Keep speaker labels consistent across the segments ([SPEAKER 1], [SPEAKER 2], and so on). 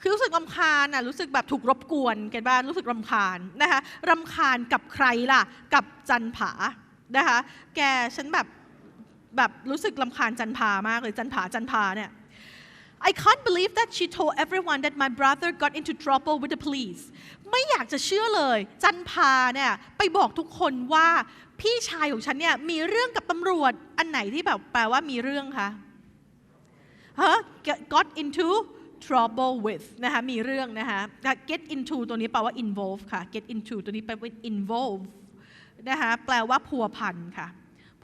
[SPEAKER 1] คือรู้สึกรำคาญน่ะรู้สึกแบบถูกรบกวนกันบ้างรู้สึกรำคาญนะคะรำคาญกับใครล่ะ กับจันผานะคะแกฉันแบบแบบรู้สึกรำคาญจันผามากเลยจันผาจันผาเนี่ย I can't believe that she told everyone that my brother got into trouble with the police ไม่อยากจะเชื่อเลย จันพาเนี่ยไปบอกทุกคนว่าพี่ชายของฉันเนี่ยมีเรื่องกับตำรวจอันไหนที่แบบแปลว่ามีเรื่องคะฮะ Get- got into trouble with นะคะมีเรื่องนะคะ get into ตัวนี้แปลว่า involve ค่ะ get into ตัวนี้แปลว่า involve นะคะแปลว่าพัวพันค่ะ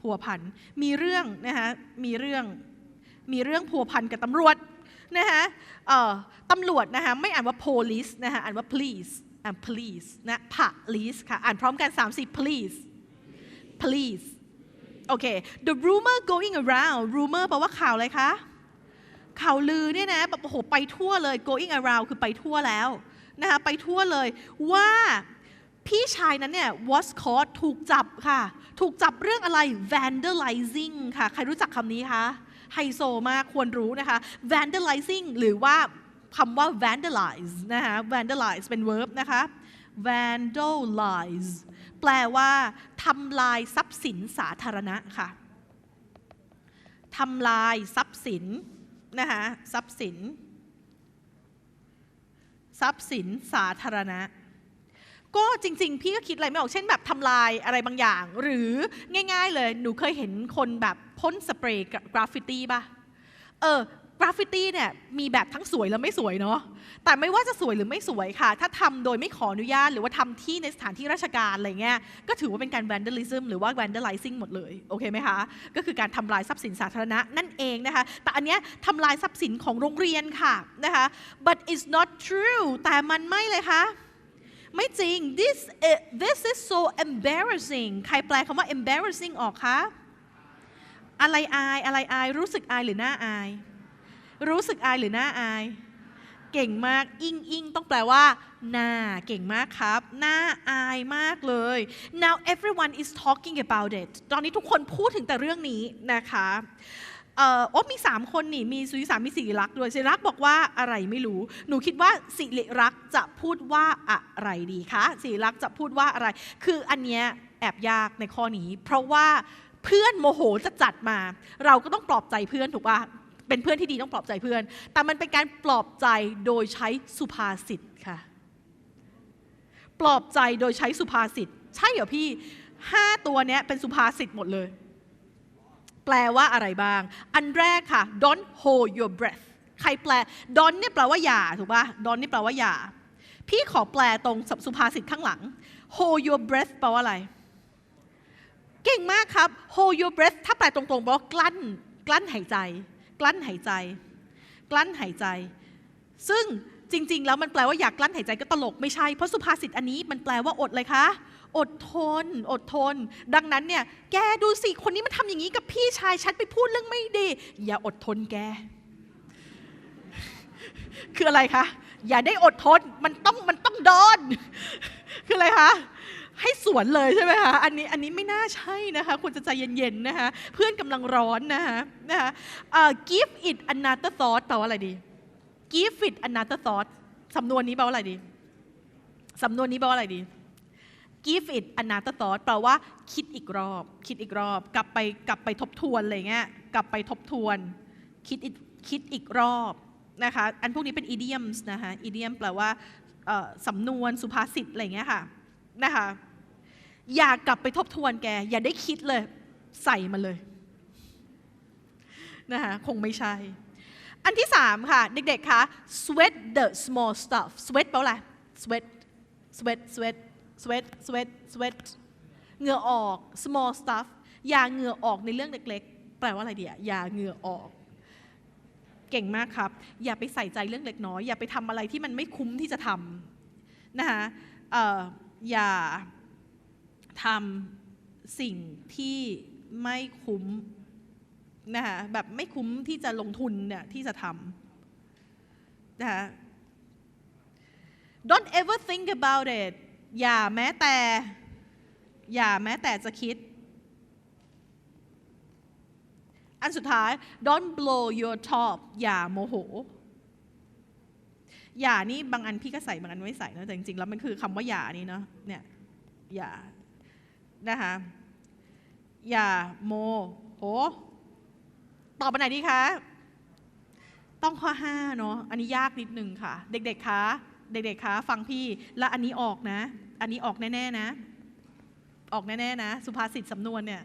[SPEAKER 1] พัวพัน มีเรื่องนะคะมีเรื่อง มีเรื่องพัวพันกับตำรวจนะคะเอ่อตำรวจนะคะไม่อ่านว่า police นะคะอ่านว่า please อ่าน please นะ police ค่ะ อ่านพร้อมกัน 30 please please โอเค the rumor going around rumor แปลว่าข่าวอะไรคะ ข่าวลือเนี่ยนะแบบโอ้โหไปทั่วเลย going around คือไปทั่วแล้วนะคะไปทั่วเลยว่าพี่ชายนั้นเนี่ย was caught ถูกจับค่ะ ถูกจับเรื่องอะไร vandalizing ค่ะ ใครรู้จักคำนี้คะไฮโซมากควรรู้นะคะ vandalizing หรือว่าคำว่า vandalize นะคะ vandalize เป็น verb นะคะ vandalize แปลว่าทำลายทรัพย์สินสาธารณะค่ะทำลายทรัพย์สิน นะคะทรัพย์สิน ทรัพย์สินสาธารณะ ก็จริง ๆ พี่ก็คิดอะไรไม่ออกเช่นแบบทำลายอะไรบางอย่าง หรือง่าย ๆ เลยหนูเคยเห็นคนแบบพ่นสเปรย์กราฟฟิตี้ป่ะเออ กราฟฟิตี้เนี่ยมีแบบทั้งสวยและไม่สวยเนาะแต่ไม่ว่าจะสวยหรือไม่สวยค่ะ ถ้าทำโดยไม่ขออนุญาต หรือว่าทำที่ในสถานที่ราชการอะไรเงี้ยก็ถือว่าเป็นการ vandalism หรือว่า vandalizing หมดเลยโอเคไหมคะ ก็คือการทำลายทรัพย์สินสาธารณะนั่นเองนะคะ แต่อันเนี้ยทำลายทรัพย์สินของโรงเรียนค่ะนะคะ but it's not true แต่มันไม่เลยค่ะไม่จริง this i- this is so embarrassing ใครแปลคำว่า embarrassing ออกคะอะไรอายอะไรอายรู้สึกอายหรือหน้าอาย รู้สึกอายหรือหน้าอาย เก่งมากอิงอิงต้องแปลว่าหน้าเก่งมากครับ หน้าอายมากเลย now everyone is talking about it ตอนนี้ทุกคนพูดถึงแต่เรื่องนี้นะคะเอ่อโอ้มี 3 คนนี่ มีสุริสามีสิริรักด้วยสิริรักบอกว่าอะไรไม่รู้ หนูคิดว่าสิริรักจะพูดว่าอะไรดีคะสิริรักจะพูดว่าอะไร คืออันเนี้ยแอบยากในข้อนี้ เพราะว่าเพื่อนโมโหจะจัดมา เราก็ต้องปลอบใจเพื่อนถูกปะ เป็นเพื่อนที่ดีต้องปลอบใจเพื่อน แต่มันเป็นการปลอบใจโดยใช้สุภาษิตค่ะ ปลอบใจโดยใช้สุภาษิต ใช่เหรอพี่ห้าตัวเนี้ยเป็นสุภาษิตหมดเลย แปลว่าอะไรบ้าง อันแรกค่ะ don't hold your breath ใครแปล don't เนี่ยแปลว่าอย่าถูกป่ะ don't นี่แปลว่าอย่า พี่ขอแปลตรงสุภาษิตข้างหลัง hold your breath แปลว่าอะไร เก่งมากครับ hold your breath ถ้าแปลตรงๆแปลว่ากลั้น กลั้นหายใจ กลั้นหายใจ กลั้นหายใจ ซึ่งจริง ๆ แล้วมันแปลว่าอยากกลั้นหายใจก็ตลกไม่ใช่ เพราะสุภาษิตอันนี้มันแปลว่าอดเลยคะ อดทน อดทน ดังนั้นเนี่ย แกดูสิ คนนี้มันทำอย่างนี้กับพี่ชายฉันไปพูดเรื่องไม่ดี อย่าอดทนแก คืออะไรคะ อย่าได้อดทน มันต้อง มันต้องโดน คืออะไรคะ ให้สวนเลยใช่ไหมคะอันนี้อันนี้ไม่น่าใช่นะคะควรจะใจเย็นๆนะคะเพื่อนกำลังร้อนนะคะนะคะเอ่อ give it another thought แปลว่าอะไรดี give it another thought สำนวนนี้แปลว่าอะไรดีสำนวนนี้แปลว่าอะไรดี give it another thought แปลว่าคิดอีกรอบ คิดอีกรอบ กลับไปกลับไปทบทวนอะไรเงี้ยกลับไปทบทวน คิดอีคิดอีกรอบนะคะอันพวกนี้เป็น idioms นะคะ idiom แปลว่าสำนวนสุภาษิตอะไรเงี้ยค่ะนะคะ อย่ากลับไปทบทวนแก อย่าได้คิดเลย ใส่มาเลยนะคะคงไม่ใช่ อันที่สามค่ะ เด็กๆคะ sweat the small stuff sweat แปลว่าอะไร sweat sweat sweat sweat sweat sweat เหงื่อออก small stuff อย่าเหงื่อออกในเรื่องเล็กๆ แปลว่าอะไรเดียอย่าเหงื่อออก เก่งมากครับ อย่าไปใส่ใจเรื่องเล็กน้อย อย่าไปทำอะไรที่มันไม่คุ้มที่จะทำนะคะอออย่า ทำสิ่งที่ไม่คุ้มนะคะแบบไม่คุ้มที่จะลงทุนเนี่ยที่จะทำนะคะ don't ever think about it อย่าแม้แต่ อย่าแม้แต่จะคิด อันสุดท้าย don't blow your top อย่าโมโห อย่านี่บางอันพี่ก็ใส่บางอันไม่ใส่นะแต่จริงๆ แล้วมันคือคำว่าอย่านี่เนาะเนี่ยอย่า นะคะอย่าโมโหตอบไปไหนดีคะ ต้องข้อห้าเนาะอันนี้ยากนิดนึงค่ะ เด็กๆคะเด็กๆคะฟังพี่และอันนี้ออกนะ อันนี้ออกแน่ๆนะ ออกแน่ๆนะ สุภาษิตสำนวนเนี่ย